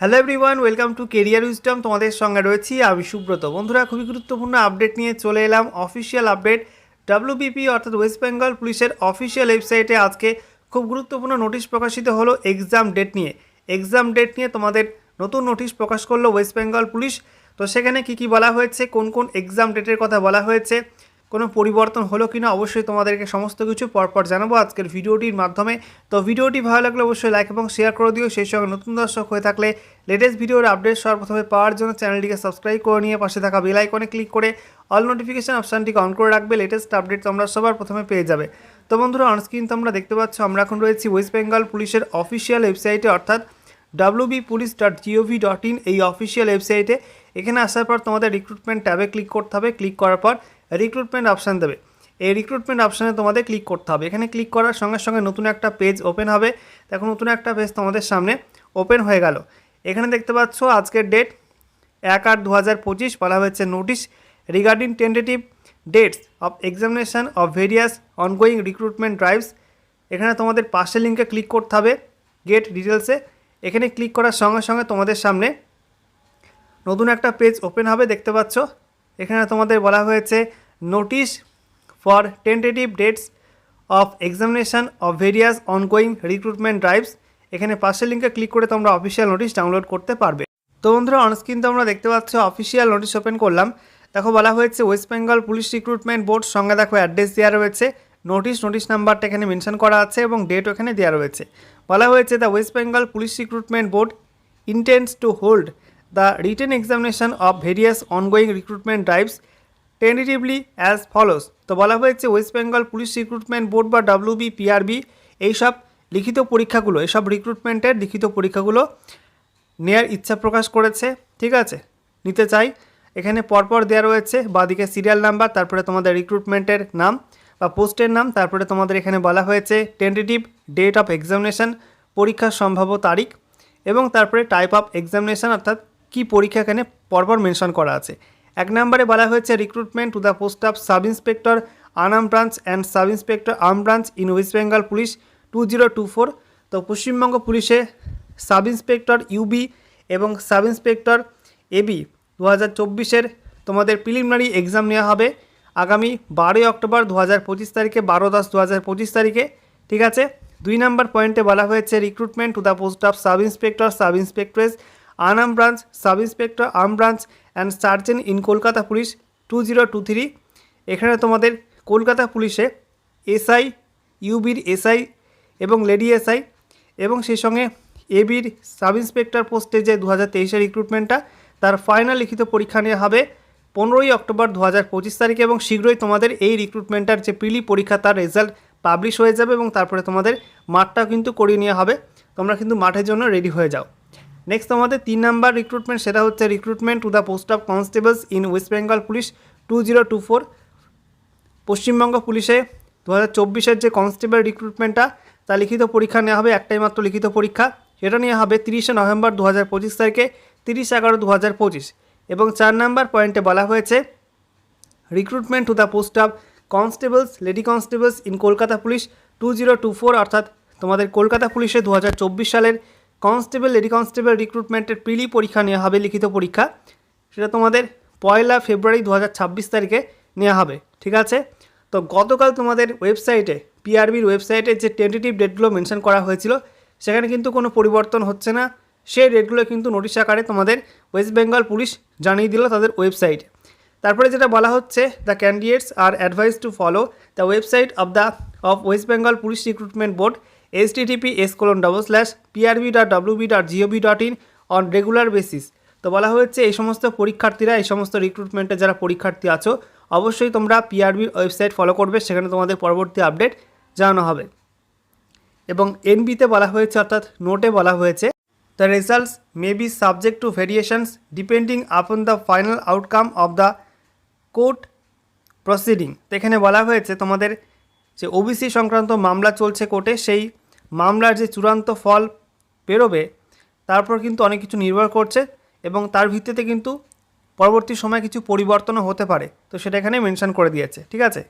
Hello everyone welcome to career wisdom তোমাদের সঙ্গে রয়েছি আমি সুব্রত। বন্ধুরা, খুবই গুরুত্বপূর্ণ আপডেট নিয়ে চলে এলাম। অফিসিয়াল আপডেট ডাব্লিউবিপি অর্থাৎ ওয়েস্ট বেঙ্গল পুলিশের অফিসিয়াল ওয়েবসাইটে আজকে খুব গুরুত্বপূর্ণ নোটিশ প্রকাশিত হলো এক্সাম ডেট নিয়ে। এক্সাম ডেট নিয়ে তোমাদের নতুন নোটিশ প্রকাশ করল ওয়েস্ট বেঙ্গল পুলিশ তো সেখানে কি কি বলা হয়েছে, কোন কোন এক্সাম ডেটের কথা বলা হয়েছে কোনো পরিবর্তন হলো কিনা অবশ্যই তোমাদেরকে সমস্ত কিছু পরপর জানাব আজকের ভিডিওটির মাধ্যমে। তো ভিডিওটি ভালো লাগলে অবশ্যই লাইক এবং শেয়ার করে দিও। সেই সঙ্গে নতুন দর্শক হয়ে থাকলে লেটেস্ট ভিডিওর আপডেট সর্বপ্রথমে পাওয়ার জন্য চ্যানেলটিকে সাবস্ক্রাইব করে নিয়ে পাশে থাকা বেল আইকনে ক্লিক করে অল নোটিফিকেশান অপশানটিকে অন করে রাখবে। লেটেস্ট আপডেট তোমরা সবার প্রথমে পেয়ে যাবে। তো বন্ধুরা অনস্ক্রিন তোমরা দেখতে পাচ্ছ, আমরা এখন রয়েছি ওয়েস্ট বেঙ্গল পুলিশের অফিসিয়াল ওয়েবসাইটে অর্থাৎ WB police dot gov dot in এই অফিসিয়াল ওয়েবসাইটে এখানে আসার পর তোমাদের রিক্রুটমেন্ট ট্যাবে ক্লিক করতে হবে। ক্লিক করার পর রিক্রুটমেন্ট অপশান দেবে। এই রিক্রুটমেন্ট অপশানে তোমাদের ক্লিক করতে হবে। এখানে ক্লিক করার সঙ্গে সঙ্গে নতুন একটা পেজ ওপেন হবে। দেখো, নতুন একটা পেজ তোমাদের সামনে ওপেন হয়ে গেল। এখানে দেখতে পাচ্ছ আজকের ডেট এক আট দু হাজার পঁচিশ। বলা হয়েছে notice regarding tentative dates of examination of various ongoing recruitment drives এখানে তোমাদের পাশের লিঙ্কে ক্লিক করতে হবে গেট ডিটেলসে এখানে ক্লিক করার সঙ্গে সঙ্গে তোমাদের সামনে নতুন একটা পেজ ওপেন হবে, দেখতে পাচ্ছ। এখানে তোমাদের বলা হয়েছে notice for tentative dates of examination of various ongoing recruitment drives এখানে পাশের লিঙ্কে ক্লিক করে তোমরা অফিসিয়াল নোটিশ ডাউনলোড করতে পারবে। তো বন্ধুরা অনস্ক্রিন তোমরা দেখতে পাচ্ছ অফিসিয়াল নোটিশ ওপেন করলাম। দেখো, বলা হয়েছে West Bengal police recruitment board সঙ্গে দেখো অ্যাড্রেস দেওয়া রয়েছে। নোটিশ নোটিশ নাম্বারটা এখানে মেনশন করা আছে এবং ডেট ওখানে দেওয়া রয়েছে। বলা হয়েছে the West Bengal police recruitment board intends to hold the written examination of various ongoing recruitment drives tentatively as follows তো বলা হয়েছে West Bengal police recruitment board বা ডাব্লিউবি পিআরবি এইসব লিখিত পরীক্ষাগুলো এসব রিক্রুটমেন্টের লিখিত পরীক্ষাগুলো নেয়ার ইচ্ছা প্রকাশ করেছে। ঠিক আছে? নিতে চাই। এখানে পরপর দেওয়া রয়েছে, বাদিকে সিরিয়াল নাম্বার তারপরে তোমাদের রিক্রুটমেন্টের নাম বা পোস্টের নাম, তারপরে তোমাদের এখানে বলা হয়েছে টেন্টেটিভ ডেট অফ এক্সামিনেশন পরীক্ষার সম্ভাব্য তারিখ এবং তারপরে টাইপ অফ এক্সামিনেশন অর্থাৎ কী পরীক্ষা এখানে পরপর মেনশন করা আছে। এক নম্বরে বলা হয়েছে recruitment to the post of sub inspector Anam branch and sub inspector arm branch in West Bengal police two zero two four তো পশ্চিমবঙ্গ পুলিশে সাব ইন্সপেক্টর ইউবি এবং সাব ইন্সপেক্টর এবি দু হাজার চব্বিশের তোমাদের প্রিলিমিনারি এক্সাম নেওয়া হবে আগামী বারোই অক্টোবর দু হাজার পঁচিশ তারিখে, বারো দশ দু হাজার পঁচিশ তারিখে, ঠিক আছে? দুই নম্বর পয়েন্টে বলা হয়েছে recruitment to the post of sub inspector sub inspectress Anam branch, sub inspector arm branch and sergeant in Kolkata police two zero two three এখানে তোমাদের কলকাতা পুলিশে এসআই ইউবির এসআই এবং লেডি এসআই এবং সেই সঙ্গে এবির সাব ইন্সপেক্টর পোস্টে যে দু হাজার তেইশের রিক্রুটমেন্টটা তার ফাইনাল লিখিত পরীক্ষা নেওয়া হবে পনেরোই অক্টোবর দু হাজার পঁচিশ তারিখে এবং শীঘ্রই তোমাদের এই রিক্রুটমেন্টটার যে প্রিলি পরীক্ষা, তার রেজাল্ট পাবলিশ হয়ে যাবে এবং তারপরে তোমাদের মাঠটা কিন্তু করিয়ে নেওয়া হবে। তোমরা কিন্তু মাঠের জন্য রেডি হয়ে যাও। নেক্সট তোমাদের তিন নাম্বার রিক্রুটমেন্ট সেটা হচ্ছে recruitment to the post of constables in West Bengal police two zero two four Paschimbanga পুলিশে দু হাজার চব্বিশের যে কনস্টেবল রিক্রুটমেন্টটা তা লিখিত পরীক্ষা নেওয়া হবে, একটাই মাত্র লিখিত পরীক্ষা। সেটা নেওয়া হবে তিরিশে নভেম্বর দু হাজার পঁচিশ তারিখে, তিরিশ এগারো দু হাজার পঁচিশ। এবং চার নাম্বার পয়েন্টে বলা হয়েছে recruitment to the post of constables lady constables in Kolkata police two zero two four অর্থাৎ তোমাদের কলকাতা পুলিশে দু হাজার চব্বিশ সালের কনস্টেবল, লেডি কনস্টেবল রিক্রুটমেন্টের প্রিলি পরীক্ষা নেওয়া হবে, লিখিত পরীক্ষা। সেটা তোমাদের পয়লা ফেব্রুয়ারি দু হাজার ছাব্বিশ তারিখে নেওয়া হবে, ঠিক আছে? তো গতকাল তোমাদের ওয়েবসাইটে পিআরবির ওয়েবসাইটে যে টেন্টেটিভ ডেটগুলো মেনশন করা হয়েছিল, সেখানে কিন্তু কোনো পরিবর্তন হচ্ছে না। সেই ডেটগুলো কিন্তু নোটিশ আকারে তোমাদের ওয়েস্ট বেঙ্গল পুলিশ জানিয়ে দিল তাদের ওয়েবসাইটে তারপরে যেটা বলা হচ্ছে the candidates are advised to follow the website of the of West Bengal police recruitment board H TTP S colon double slash PRB dot WB dot gov dot in on regular basis তো বলা হয়েছে, এই সমস্ত পরীক্ষার্থীরা, এই সমস্ত রিক্রুটমেন্টে যারা পরীক্ষার্থী আছো, অবশ্যই তোমরা পিআরবির ওয়েবসাইট ফলো করবে, সেখানে তোমাদের পরবর্তী আপডেট জানানো হবে। এবং এনবিতে বলা হয়েছে, অর্থাৎ নোটে বলা হয়েছে the results may be subject to variations depending upon the final outcome of the court proceeding এখানে বলা হয়েছে, তোমাদের যে ওবিসি সংক্রান্ত মামলা চলছে কোর্টে, সেই মামলার যে চূড়ান্ত ফল বেরোবে, তারপর কিন্তু অনেক কিছু নির্ভর করছে এবং তার ভিত্তিতে কিন্তু পরবর্তী সময় কিছু পরিবর্তনও হতে পারে। তো সেটা এখানে মেনশন করে দিয়েছে, ঠিক আছে?